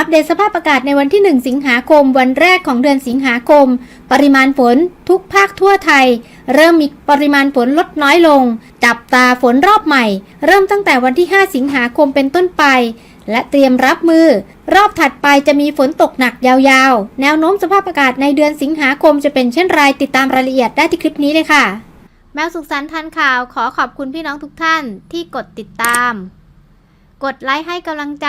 อัปเดตสภาพอากาศในวันที่ 1 สิงหาคม วันแรกของเดือนสิงหาคม ปริมาณฝนทุกภาคทั่วไทย เริ่มมีปริมาณฝนลดน้อยลง จับตาฝนรอบใหม่ เริ่มตั้งแต่วันที่ 5 สิงหาคมเป็นต้นไป และเตรียมรับมือ รอบถัดไปจะมีฝนตกหนักยาวๆ แนวโน้มสภาพอากาศในเดือนสิงหาคมจะเป็นเช่นไรติดตามรายละเอียดได้ที่คลิปนี้เลยค่ะ แมวสุขสันต์ทันข่าวขอขอบคุณพี่น้องทุกท่านที่กดติดตาม กดไลค์ให้กำลังใจ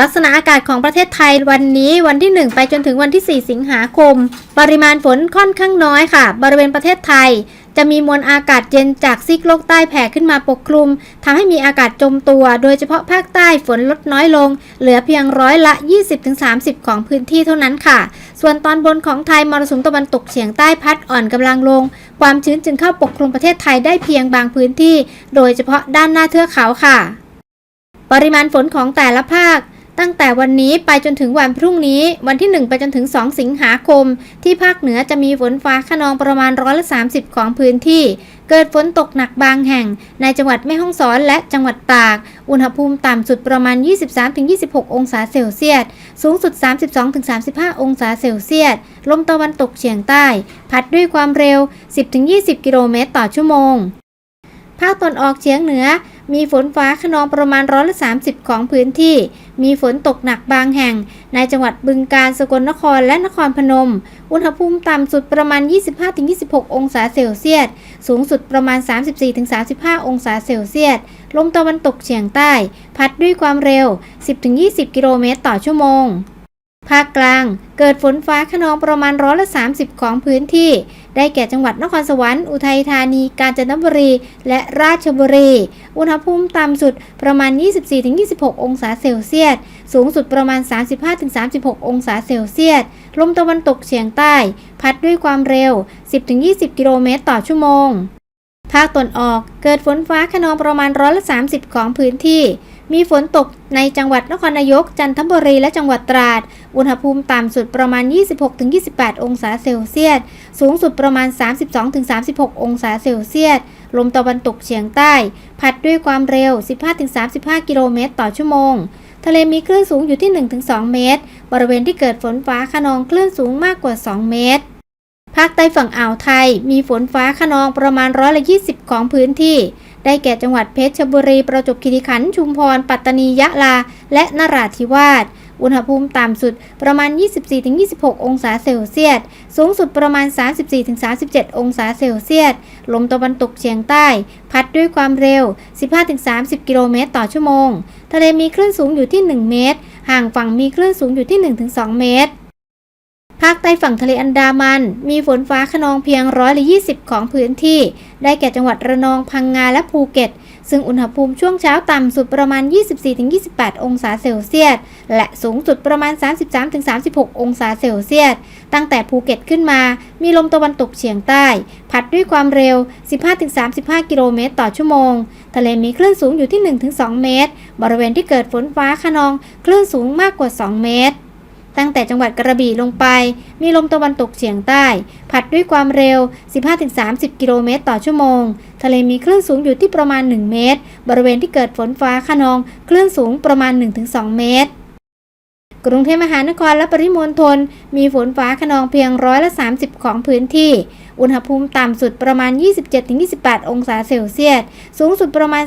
ลักษณะอากาศของประเทศไทยวันนี้วันที่ 1 ไปจนถึงวันที่ 4 สิงหาคม ปริมาณฝนค่อนข้างน้อยค่ะ บริเวณประเทศไทย จะมีมวลอากาศเย็นจากซีกโลกใต้แผ่ขึ้นมาปกคลุมทำให้มีอากาศจมตัว โดยเฉพาะภาคใต้ฝนลดน้อยลง เหลือเพียงร้อยละ 20-30 ของพื้นที่เท่านั้นค่ะ ส่วนตอนบนของไทยมรสุมตะวันตกเฉียงใต้พัดอ่อนกำลังลง ความชื้นจึงเข้าปกคลุมประเทศไทยได้เพียงบางพื้นที่ โดยเฉพาะด้านหน้าเทือกเขาค่ะ ปริมาณฝนของแต่ละภาค ตั้งแต่วันนี้ไปจนถึงวันพรุ่งนี้ วันที่ 1 ไปจนถึง 2 สิงหาคม ที่ภาคเหนือจะมีฝนฟ้าขนองประมาณร้อยละ30 ของพื้นที่ เกิดฝนตกหนักบางแห่ง ในจังหวัดแม่ฮ่องสอนและจังหวัดตาก อุณหภูมิต่ำสุดประมาณ 23-26 องศาเซลเซียส สูงสุด 32-35 องศาเซลเซียส ลมตะวันตกเฉียงใต้ พัดด้วยความเร็ว 10-20 กิโลเมตรต่อชั่วโมง ภาคตอนออกเฉียงเหนือ มีฝนฟ้าขนองประมาณร้อยละ30 ของพื้นที่ มีฝนตกหนักบางแห่ง ในจังหวัดบึงกาฬ สกลนคร และนครพนม อุณหภูมิต่ำสุดประมาณ 25-26 องศาเซลเซียส สูงสุดประมาณ 34-35 องศาเซลเซียส ลมตะวันตกเฉียงใต้ พัดด้วยความเร็ว 10-20 กิโลเมตรต่อชั่วโมง ภาคกลางเกิดฝนฟ้าขนองประมาณร้อยละ30 ของพื้นที่ ได้แก่จังหวัดนครสวรรค์ อุทัยธานี กาญจนบุรี และราชบุรี อุณหภูมิต่ำสุดประมาณ 24-26 องศาเซลเซียส สูงสุดประมาณ 35-36 องศาเซลเซียส ลมตะวันตกเฉียงใต้ พัดด้วยความเร็ว 10-20 กิโลเมตรต่อชั่วโมง ภาคตนออกเกิดฝนฟ้าขนองประมาณร้อยละ30 ของพื้นที่ มีฝนตกในจังหวัดนครนายก จันทบุรีและจังหวัดตราด อุณหภูมิต่ำสุดประมาณ 26-28 องศาเซลเซียส สูงสุดประมาณ 32-36 องศาเซลเซียส ลมตะวันตกเฉียงใต้ พัดด้วยความเร็ว 15-35 กิโลเมตรต่อชั่วโมง ทะเลมีคลื่นสูงอยู่ที่ 1-2 เมตร บริเวณที่เกิดฝนฟ้าขนองคลื่นสูงมากกว่า 2 เมตร ภาคใต้ฝั่งอ่าวไทย มีฝนฟ้าขนองประมาณร้อยละ20ของพื้นที่ ได้แก่จังหวัดเพชรบุรี ประจวบคีรีขันธ์ ชุมพร ปัตตานี ยะลา และนราธิวาส อุณหภูมิต่ำสุดประมาณ 24-26 องศาเซลเซียส สูงสุดประมาณ 34-37 องศาเซลเซียส ลมตะวันตกเฉียงใต้ พัดด้วยความเร็ว 15-30 กิโลเมตรต่อชั่วโมง ทะเลมีคลื่นสูงอยู่ที่ 1 เมตร ห่างฝั่งมีคลื่นสูงอยู่ที่ 1-2 เมตร ภาคใต้ฝั่งทะเลอันดามัน มีฝนฟ้าขนองเพียงร้อยละ20ของพื้นที่ ได้แก่จังหวัดระนองพังงาและภูเก็ต ซึ่งอุณหภูมิช่วงเช้าต่ำสุดประมาณ 24-28 องศาเซลเซียส และสูงสุดประมาณ 33-36 องศาเซลเซียส ตั้งแต่ภูเก็ตขึ้นมา มีลมตะวันตกเฉียงใต้ พัดด้วยความเร็ว 15-35 กิโลเมตรต่อชั่วโมง ทะเลมีคลื่นสูงอยู่ที่ 1-2 เมตร บริเวณที่เกิดฝนฟ้าขนอง คลื่นสูงมากกว่า 2 เมตร ตั้งแต่จังหวัดกระบี่ลงไป มีลมตะวันตกเฉียงใต้พัดด้วยความเร็ว 15-30 กิโลเมตรต่อชั่วโมง ทะเลมีคลื่นสูงอยู่ที่ประมาณ 1 เมตร บริเวณที่เกิดฝนฟ้าขนอง คลื่นสูงประมาณ 1-2 เมตรกรุงเทพมหานครและปริมณฑลมีฝนฟ้าขนองเพียงร้อยละ 30 ของพื้นที่ อุณหภูมิต่ำสุดประมาณ 27-28 องศาเซลเซียส สูงสุดประมาณ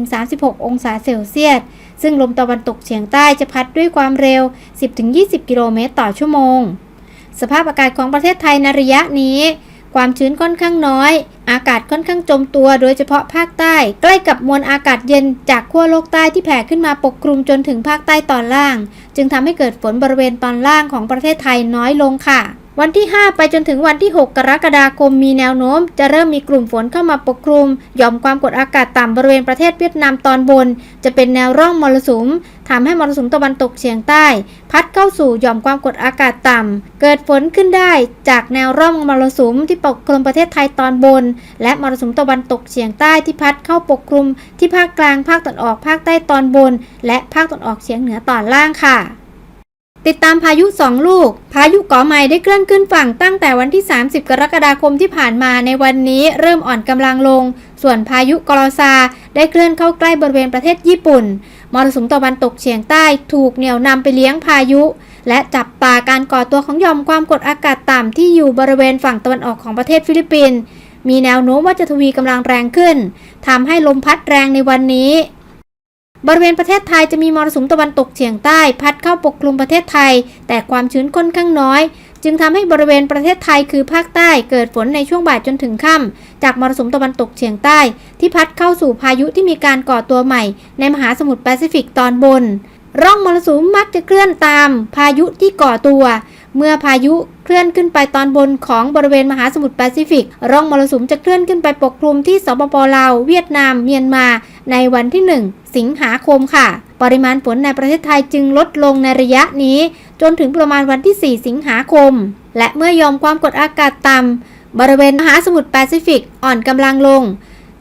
34-36 องศาเซลเซียส ซึ่งลมตะวันตกเฉียงใต้จะพัดด้วยความเร็ว 10-20 กิโลเมตรต่อชั่วโมง สภาพอากาศของประเทศไทยในระยะนี้ ความชื้นค่อนข้างน้อย อากาศค่อนข้างจมตัว โดยเฉพาะภาคใต้ ใกล้กับมวลอากาศเย็นจากขั้วโลกใต้ที่แผ่ขึ้นมาปกคลุมจนถึงภาคใต้ตอนล่าง จึงทำให้เกิดฝนบริเวณตอนล่างของประเทศไทยน้อยลงค่ะ วันที่ 5 ไปจนถึงวันที่ 6 กรกฎาคมมีแนวโน้ม จะเริ่มมีกลุ่มฝนเข้ามาปกคลุมหย่อมความกดอากาศต่ำบริเวณประเทศเวียดนามตอนบน จะเป็นแนวร่องมรสุมทำให้มรสุมตะวันตกเฉียงใต้ พัดเข้าสู่หย่อมความกดอากาศต่ำเกิดฝนขึ้นได้จากแนวร่องมรสุมที่ปกคลุมประเทศไทยตอนบน และมรสุมตะวันตกเฉียงใต้ที่พัดเข้าปกคลุมที่ภาคกลางภาคตะวันออกภาคใต้ตอนบน และภาคตะวันออกเฉียงเหนือตอนล่างค่ะ ติดตามพายุ2ลูก พายุเกาะไม้ได้เคลื่อนขึ้นฝั่งตั้งแต่วันที่ 30 กรกฎาคมที่ผ่านมาในวันนี้เริ่มอ่อนกำลังลง ส่วนพายุกรอซาได้เคลื่อนเข้าใกล้บริเวณประเทศญี่ปุ่น มรสุมตะวันตกเฉียงใต้ถูกเหนี่ยวนำไปเลี้ยงพายุ และจับตาการก่อตัวของหย่อมความกดอากาศต่ำที่อยู่บริเวณฝั่งตะวันออกของประเทศฟิลิปปินส์มีแนวโน้มว่าจะทวีกำลังแรงขึ้นทำให้ลมพัดแรงในวันนี้ บริเวณประเทศไทยจะมีมรสุมตะวันตกเฉียงใต้ พัดเข้าปกคลุมประเทศไทย แต่ความชื้นค่อนข้างน้อย จึงทำให้บริเวณประเทศไทยคือภาคใต้เกิดฝนในช่วงบ่ายจนถึงค่ำจากมรสุมตะวันตกเฉียงใต้ ที่พัดเข้าสู่พายุที่มีการก่อตัวใหม่ ในมหาสมุทรแปซิฟิกตอนบน ร่องมรสุมมักจะเคลื่อนตาม พายุที่ก่อตัว เมื่อพายุเคลื่อนขึ้นไปตอนบนของบริเวณมหาสมุทรแปซิฟิก ร่องมรสุมจะเคลื่อนขึ้นไปปกคลุมที่สปปลาว เวียดนาม เมียนมา ในวันที่ 1 สิงหาคมค่ะ ปริมาณฝนในประเทศไทยจึงลดลงในระยะนี้ จนถึงประมาณวันที่ 4 สิงหาคม และเมื่อยอมความกดอากาศต่ำบริเวณมหาสมุทรแปซิฟิกอ่อนกำลังลง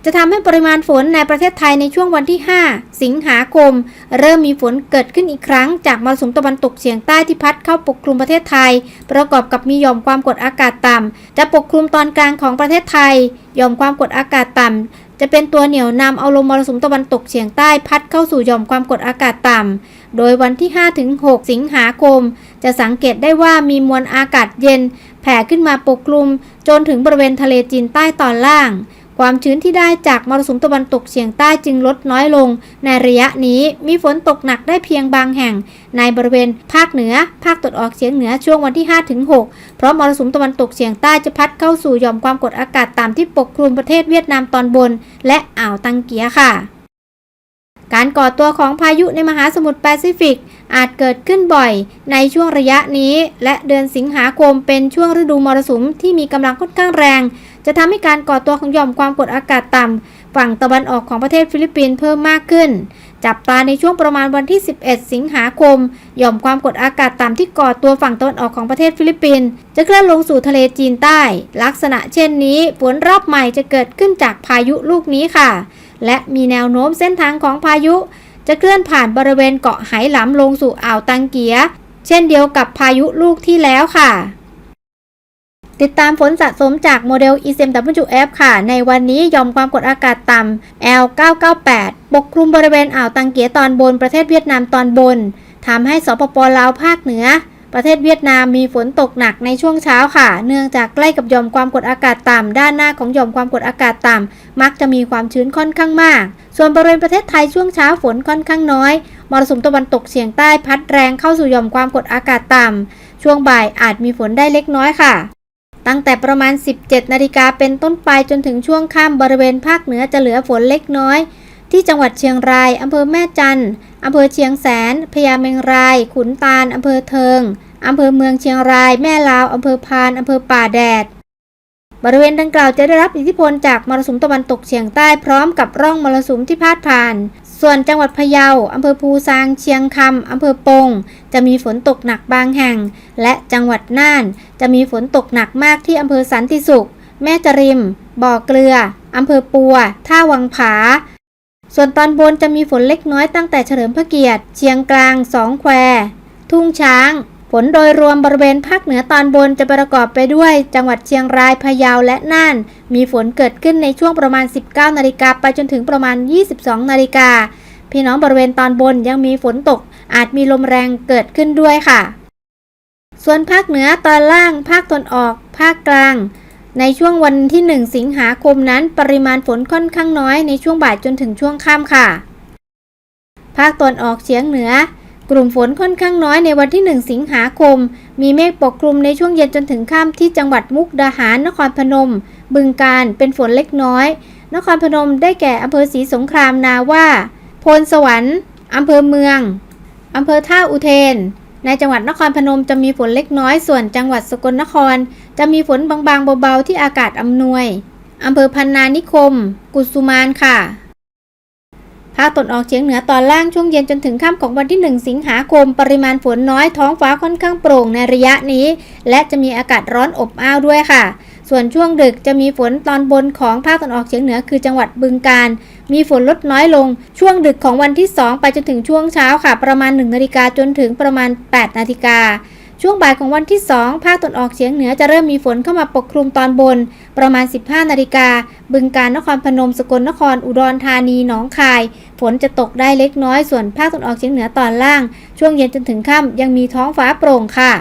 จะทำให้ปริมาณฝนในประเทศไทยในช่วงวันที่ 5 สิงหาคม เริ่มมีฝนเกิดขึ้นอีกครั้ง จากมรสุมตะวันตกเฉียงใต้ที่พัดเข้าปกคลุมประเทศไทย ประกอบกับมีหย่อมความกดอากาศต่ำจะปกคลุมตอนกลางของประเทศไทยหย่อมความกดอากาศต่ำจะเป็นตัวเหนี่ยวนำเอาลมมรสุมตะวันตกเฉียงใต้พัดเข้าสู่หย่อมความกดอากาศต่ำ โดยวันที่ 5-6 สิงหาคม จะสังเกตได้ว่ามีมวลอากาศเย็น แผ่ขึ้นมาปกคลุม จนถึงบริเวณทะเลจีนใต้ตอนล่าง ความชื้นที่ได้จากมรสุมตะวันตกเฉียงใต้จึงลดน้อยลง ในระยะนี้มีฝนตกหนักได้เพียงบางแห่ง ในบริเวณภาคเหนือ ภาคตะวันออกเฉียงเหนือช่วงวันที่ 5-6 เพราะมรสุมตะวันตกเฉียงใต้จะพัดเข้าสู่หย่อมความกดอากาศต่ำที่ปกคลุมประเทศเวียดนามตอนบน และอ่าวตังเกียค่ะ การก่อตัวของพายุในมหาสมุทรแปซิฟิกอาจเกิดขึ้นบ่อยในช่วงระยะนี้ และเดือนสิงหาคมเป็นช่วงฤดูมรสุมที่มีกำลังค่อนข้างแรง จะทำให้การก่อตัวของหย่อมความกดอากาศต่ำฝั่งตะวันออกของประเทศฟิลิปปินส์เพิ่มมากขึ้น จับตาในช่วงประมาณวันที่ 11 สิงหาคม หย่อมความกดอากาศต่ำที่ก่อตัวฝั่งตะวันออกของประเทศฟิลิปปินส์จะเคลื่อนลงสู่ทะเลจีนใต้ ลักษณะเช่นนี้ฝนรอบใหม่จะเกิดขึ้นจากพายุลูกนี้ค่ะ และมีแนวโน้มเส้นทางของพายุ จะเคลื่อนผ่านบริเวณเกาะไหหลำลงสู่อ่าวตังเกีย เช่นเดียวกับพายุลูกที่แล้วค่ะ ติดตามฝนสะสมจากโมเดล ECMWF ค่ะ ในวันนี้ยอมความกดอากาศต่ำ L998 ปกคลุมบริเวณอ่าวตังเกียตอนบนประเทศเวียดนามตอนบนทำให้สปปลาวภาคเหนือ ประเทศเวียดนามมีฝนตกหนักในช่วงเช้าค่ะ เนื่องจากใกล้กับหย่อมความกดอากาศต่ำ ด้านหน้าของหย่อมความกดอากาศต่ำ มักจะมีความชื้นค่อนข้างมาก ส่วนบริเวณประเทศไทยช่วงเช้าฝนค่อนข้างน้อย มรสุมตะวันตกเฉียงใต้พัดแรงเข้าสู่หย่อมความกดอากาศต่ำ ช่วงบ่ายอาจมีฝนได้เล็กน้อยค่ะ ตั้งแต่ประมาณ 17 นาฬิกาเป็นต้นไปจนถึงช่วงค่ำบริเวณภาคเหนือจะเหลือฝนเล็กน้อย ที่จังหวัดเชียงรายอำเภอแม่จันทร์อำเภอเชียงแสนพญาเมงราย ขุนตาลอำเภอเทิงอำเภอเมืองเชียงราย แม่ลาวอำเภอพานอำเภอป่าแดด บริเวณดังกล่าวจะได้รับอิทธิพลจากมรสุมตะวันตกเฉียงใต้พร้อมกับร่องมรสุมที่พาดผ่าน ส่วนจังหวัดพะเยา อำเภอภูซาง เชียงคำ อำเภอปง จะมีฝนตกหนักบางแห่ง และจังหวัดน่าน จะมีฝนตกหนักมากที่อำเภอสันติสุข แม่จริม บ่อเกลือ อำเภอปัว ท่าวังผา ส่วนตอนบนจะมีฝนเล็กน้อยตั้งแต่เฉลิมพระเกียรติ เชียงกลาง สองแคว ทุ่งช้าง ฝนโดยรวมบริเวณภาคเหนือตอนบนจะประกอบไปด้วย จังหวัดเชียงราย พะเยา และน่าน มีฝนเกิดขึ้นในช่วงประมาณ 19 นาฬิกาไปจนถึงประมาณ 22 นาฬิกา พี่น้องบริเวณตอนบนยังมีฝนตก อาจมีลมแรงเกิดขึ้นด้วยค่ะ ส่วนภาคเหนือตอนล่าง ภาคตะวันออก ภาคกลาง ในช่วงวันที่ 1 สิงหาคมนั้น ปริมาณฝนค่อนข้างน้อยในช่วงบ่ายจนถึงช่วงค่ำค่ะ ภาคตะวันออกเฉียงเหนือ กลุ่มฝนค่อนข้างน้อยในวันที่ 1 สิงหาคม มีเมฆปกคลุมในช่วงเย็นจนถึงค่ำที่จังหวัดมุกดาหาร นครพนม บึงการ เป็นฝนเล็กน้อย นครพนมได้แก่อำเภอศรีสงครามนาว่าโพนสวรรค์อำเภอเมืองอำเภอท่าอุเทน ในจังหวัดนครพนมจะมีฝนเล็กน้อย ส่วนจังหวัดสกลนคร จะมีฝนบางๆเบาๆที่อากาศอำนวยอำเภอพันนานิคม กุสุมานค่ะ ภาคตะวันออกเฉียงเหนือตอนล่างช่วงเย็นจนถึงค่ำของวันที่ 1 สิงหาคม ปริมาณฝนน้อยท้องฟ้าค่อนข้างโปร่งในระยะนี้ และจะมีอากาศร้อนอบอ้าวด้วยค่ะ ส่วนช่วงดึกจะมีฝนตอนบนของภาคตะวันออกเฉียงเหนือคือจังหวัดบึงกาฬมีฝนลดน้อยลง ช่วงดึกของวันที่ 2 ไปจนถึงช่วงเช้าค่ะ ประมาณ1นาฬิกาจนถึงประมาณ8นาฬิกา ช่วงบ่ายของวันที่ 2 ภาคตะวันออกเฉียงเหนือจะเริ่มมีฝนเข้ามาปกคลุมตอนบน ประมาณ 15 นาฬิกา บึงกาฬนครพนม สกลนคร อุดรธานี หนองคาย ฝนจะตกได้เล็กน้อย ส่วนภาคตะวันออกเฉียงเหนือตอนล่าง ช่วงเย็นจนถึงค่ำยังมีท้องฟ้าโปร่งค่ะ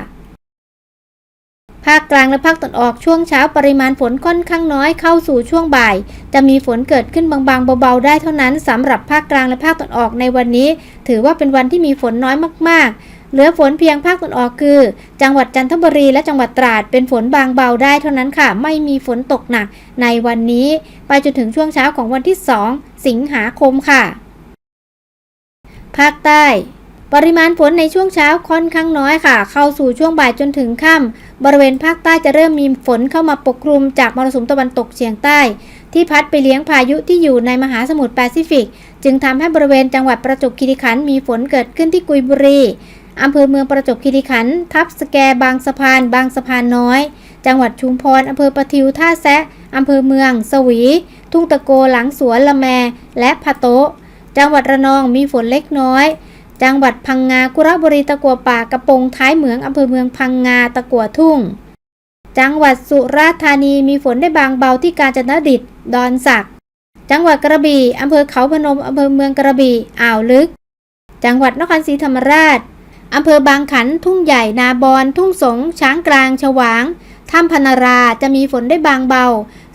ภาคกลางและภาคตะวันออกช่วงเช้าปริมาณฝนค่อนข้างน้อยเข้าสู่ช่วงบ่าย จะมีฝนเกิดขึ้นบางๆเบาๆได้เท่านั้นสำหรับภาคกลางและภาคตะวันออกในวันนี้ ถือว่าเป็นวันที่มีฝนน้อยมากๆ เหลือฝนเพียงภาคตะวันออกคือ จังหวัดจันทบุรีและจังหวัดตราดเป็นฝนบางเบาได้เท่านั้นค่ะ ไม่มีฝนตกหนักในวันนี้ ไปจนถึงช่วงเช้าของวันที่ 2 สิงหาคมค่ะ ภาคใต้ ปริมาณฝนในช่วงเช้าค่อนข้างน้อยค่ะ เข้าสู่ช่วงบ่ายจนถึงค่ำบริเวณภาคใต้จะเริ่มมีฝนเข้ามาปกคลุมจากมรสุมตะวันตกเฉียงใต้ที่พัดไปเลี้ยงพายุที่อยู่ในมหาสมุทรแปซิฟิก จึงทำให้บริเวณจังหวัดประจวบคีรีขันธ์มีฝนเกิดขึ้นที่กุยบุรี อำเภอเมืองประจวบคีรีขันธ์ทับสแกบางสะพาน บางสะพานน้อย จังหวัดชุมพรอำเภอประทิวท่าแซะอำเภอเมือง สวี ทุ่งตะโกหลังสวนละแม และพะโตะจังหวัดระนองมีฝนเล็กน้อย จังหวัดพังงากุระบุรีตะกัวป่ากระโปงท้ายเหมืองอำเภอเมืองพังงาตะกัวทุ่ง จังหวัดสุราษฎร์ธานีมีฝนได้บางเบาที่กาญจนดิตดอนสักจังหวัดกระบี่อำเภอเขาพนมอำเภอเมืองกระบี่อ่าวลึก จังหวัดนครศรีธรรมราช อำเภอบางขัน ทุ่งใหญ่ นาบอน ทุ่งสง ช้างกลาง ฉวาง ถ้ำพนารา จะมีฝนได้บางเบา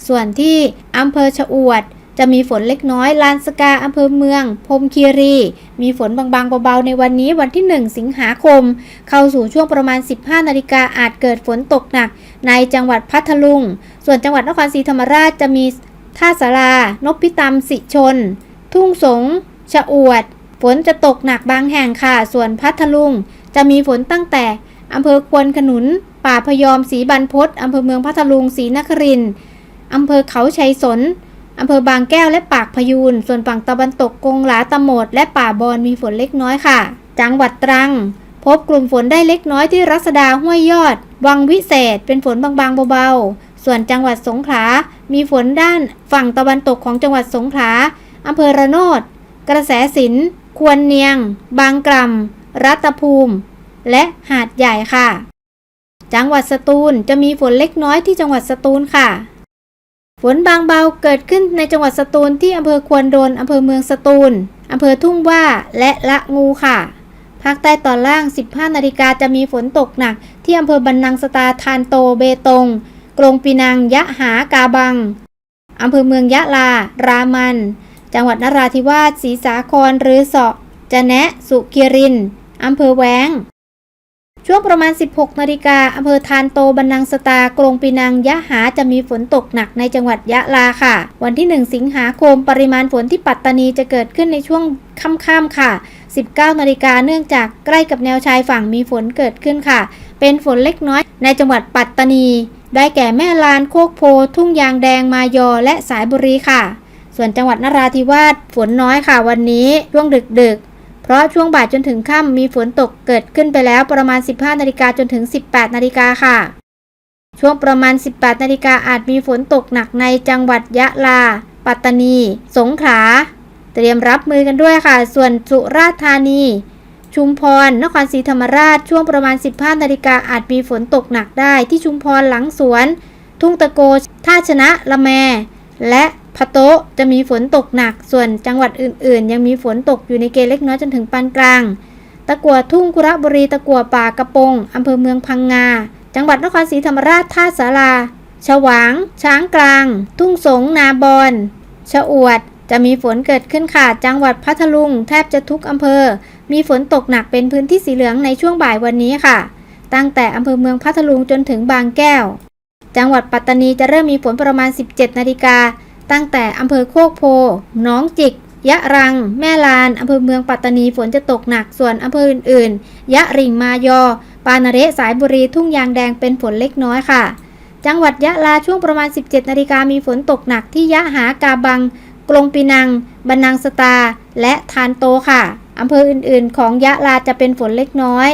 ส่วนที่อำเภอชะอวด จะมีฝนเล็กน้อย ลานสกาอำเภอเมืองพรมคีรี มีฝนบางๆเบาๆในวันนี้วันที่ 1 สิงหาคม เข้าสู่ช่วงประมาณ 15 นาฬิกาอาจเกิดฝนตกหนัก ในจังหวัดพัทลุง ส่วนจังหวัดนครศรีธรรมราชจะมีท่าสารานพพิตามสิชน ทุ่งสง ชะอวด ฝนจะตกหนักบางแห่งค่ะ ส่วนพัทลุง จะมีฝนตั้งแต่อำเภอควนขนุน ป่าพยอมศรีบรรพตอำเภอเมืองพัทลุงศรีนครินอำเภอเขาชัยสนอำเภอบางแก้วและปากพยูน ส่วนฝั่งตะวันตกกงหลาตะโหมด และป่าบอนมีฝนเล็กน้อยค่ะ จังหวัดตรัง พบกลุ่มฝนได้เล็กน้อยที่รัศดาห้วยยอด วังวิเศษ เป็นฝนบางๆเบาๆ ส่วนจังหวัดสงขลา มีฝนด้านฝั่งตะวันตกของจังหวัดสงขลาอำเภอระโนด กระแสสิน ควรเนียง บางกล่ำรัตภูมิ และหาดใหญ่ค่ะ จังหวัดสตูลจะมีฝนเล็กน้อยที่จังหวัดสตูลค่ะ ฝนบางเบาเกิดขึ้นในจังหวัดสตูลที่อำเภอควนโดนอำเภอเมืองสตูลอำเภอทุ่งว่าและละงูค่ะภาคใต้ตอนล่าง 15 นาฬิกาจะมีฝนตกหนัก ที่อำเภอบันนังสตาทานโตเบตง กรงปีนัง ยะหากาบัง อำเภอเมืองยะลา รามัน จังหวัดนราธิวาสศรีสาครหรือเสาะจะแนะ สุกิรินอำเภอแวง ช่วงประมาณ 16 นาฬิกาอำเภอทานโตบันนังสตากรงปีนังยะหาจะมีฝนตกหนักในจังหวัดยะลาค่ะ วันที่ 1 สิงหาคมปริมาณฝนที่ปัตตานีจะเกิดขึ้นในช่วงค่ำๆค่ะ 19 นาฬิกาเนื่องจากใกล้กับแนวชายฝั่งมีฝนเกิดขึ้นค่ะ เป็นฝนเล็กน้อยในจังหวัดปัตตานี ได้แก่แม่ลานโคกโพ ทุ่งยางแดงมายอและสายบุรีค่ะ ส่วนจังหวัดนราธิวาสฝนน้อยค่ะวันนี้ช่วงดึกๆ เพราะช่วงบ่ายจนถึงค่ำมีฝนตกเกิดขึ้นไปแล้วประมาณ 15นาฬิกาจนถึง 18นาฬิกาค่ะ ช่วงประมาณ 18นาฬิกาอาจมีฝนตกหนักในจังหวัดยะลา ปัตตานี สงขลาเตรียมรับมือกันด้วยค่ะ ส่วนสุราษฎร์ธานี ชุมพร นครศรีธรรมราช ช่วงประมาณ 15นาฬิกาอาจมีฝนตกหนักได้ที่ชุมพรหลังสวน ทุ่งตะโก ท่าชนะ ละแม และ พะโตะจะมีฝนตกหนัก ส่วนจังหวัดอื่น ๆ ยังมีฝนตกอยู่ในเกณฑ์เล็กน้อยจนถึงปานกลาง ตะกัวทุ่งกุระบุรี ตะกัวป่ากระปงอำเภอเมืองพังงา จังหวัดนครศรีธรรมราช ท่าสาราฉวาง ช้างกลาง ทุ่งสง นาบอนชะอวด จะมีฝนเกิดขึ้นค่ะ จังหวัดพัทลุง แทบจะทุกอำเภอ มีฝนตกหนักเป็นพื้นที่สีเหลืองในช่วงบ่ายวันนี้ค่ะ ตั้งแต่อำเภอเมืองพัทลุงจนถึงบางแก้ว จังหวัดปัตตานีจะเริ่มมีฝนประมาณ 17 นาฬิกา ตั้งแต่อำเภอโคกโพน้องจิก ยะรัง แม่ลานอำเภอเมืองปัตตานีฝนจะตกหนักส่วนอำเภออื่นๆ ยะริงมายอ ปานาเรสายบุรีทุ่งยางแดงเป็นฝนเล็กน้อยค่ะ จังหวัดยะลาช่วงประมาณ 17 นาฬิกามีฝนตกหนักที่ยะหากาบัง กลงปีนัง บันนังสตา และทานโตค่ะอำเภออื่นๆ ของยะลาจะเป็นฝนเล็กน้อย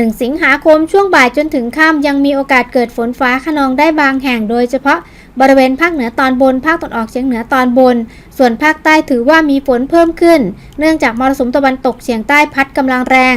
1 สิงหาคมช่วงบ่ายจนถึงค่ำยังมีโอกาสเกิดฝนฟ้าขนองได้บางแห่งโดยเฉพาะบริเวณภาคเหนือตอนบน ภาคตะวันออกเฉียงเหนือตอนบน ส่วนภาคใต้ถือว่ามีฝนเพิ่มขึ้น เนื่องจากมรสุมตะวันตกเฉียงใต้พัดกำลังแรง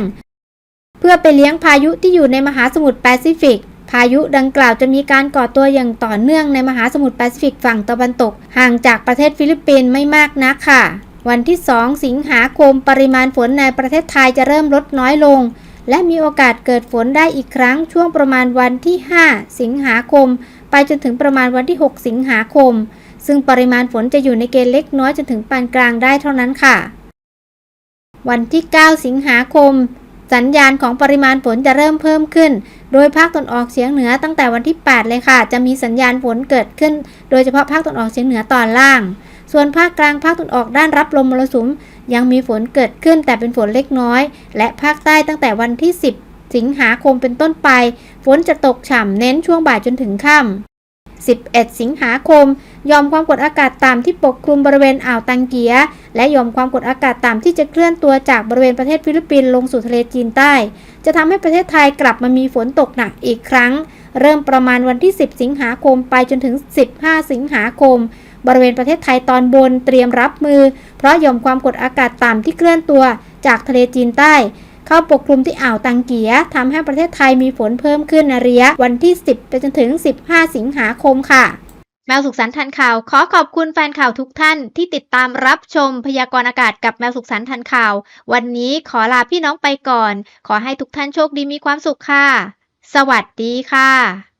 เพื่อไปเลี้ยงพายุที่อยู่ในมหาสมุทรแปซิฟิก พายุดังกล่าวจะมีการก่อตัวอย่างต่อเนื่องในมหาสมุทรแปซิฟิกฝั่งตะวันตก ห่างจากประเทศฟิลิปปินส์ไม่มากนักค่ะ วันที่ 2 สิงหาคมปริมาณฝนในประเทศไทยจะเริ่มลดน้อยลง และมีโอกาสเกิดฝนได้อีกครั้งช่วงประมาณวันที่ 5 สิงหาคม ไปจนถึงประมาณวันที่ 6 สิงหาคม ซึ่งปริมาณฝนจะอยู่ในเกณฑ์เล็กน้อยจนถึงปานกลางได้เท่านั้นค่ะ วันที่ 9 สิงหาคม สัญญาณของปริมาณฝนจะเริ่มเพิ่มขึ้น โดยภาคตะวันออกเฉียงเหนือตั้งแต่วันที่ 8 เลยค่ะ จะมีสัญญาณฝนเกิดขึ้น โดยเฉพาะภาคตะวันออกเฉียงเหนือตอนล่าง ส่วนภาคกลางภาคตะวันออกด้านรับลมมรสุม ยังมีฝนเกิดขึ้นแต่เป็นฝนเล็กน้อย และภาคใต้ตั้งแต่วันที่ 10 สิงหาคมเป็นต้นไป ฝนจะตกฉ่ำเน้นช่วงบ่ายจนถึงค่ำ11 สิงหาคมยอมความกดอากาศต่ำที่ปกคลุมบริเวณอ่าวตังเกีย และยอมความกดอากาศต่ำที่จะเคลื่อนตัวจากบริเวณประเทศฟิลิปปินส์ลงสู่ทะเลจีนใต้ จะทำให้ประเทศไทยกลับมามีฝนตกหนักอีกครั้ง เริ่มประมาณวันที่ 10 สิงหาคมไปจนถึง 15 สิงหาคม บริเวณประเทศไทยตอนบนเตรียมรับมือ เพราะยอมความกดอากาศต่ำที่เคลื่อนตัวจากทะเลจีนใต้ เข้าปกคลุมที่อ่าวตังเกียทำให้ประเทศไทยมีฝนเพิ่มขึ้นในระยะวันที่ 10 ไปจนถึง 15 สิงหาคมค่ะแมวสุขสันต์ทันข่าว ขอขอบคุณแฟนข่าวทุกท่านที่ติดตามรับชมพยากรณ์อากาศกับแมวสุขสันต์ทันข่าว วันนี้ขอลาพี่น้องไปก่อน ขอให้ทุกท่านโชคดีมีความสุขค่ะ สวัสดีค่ะ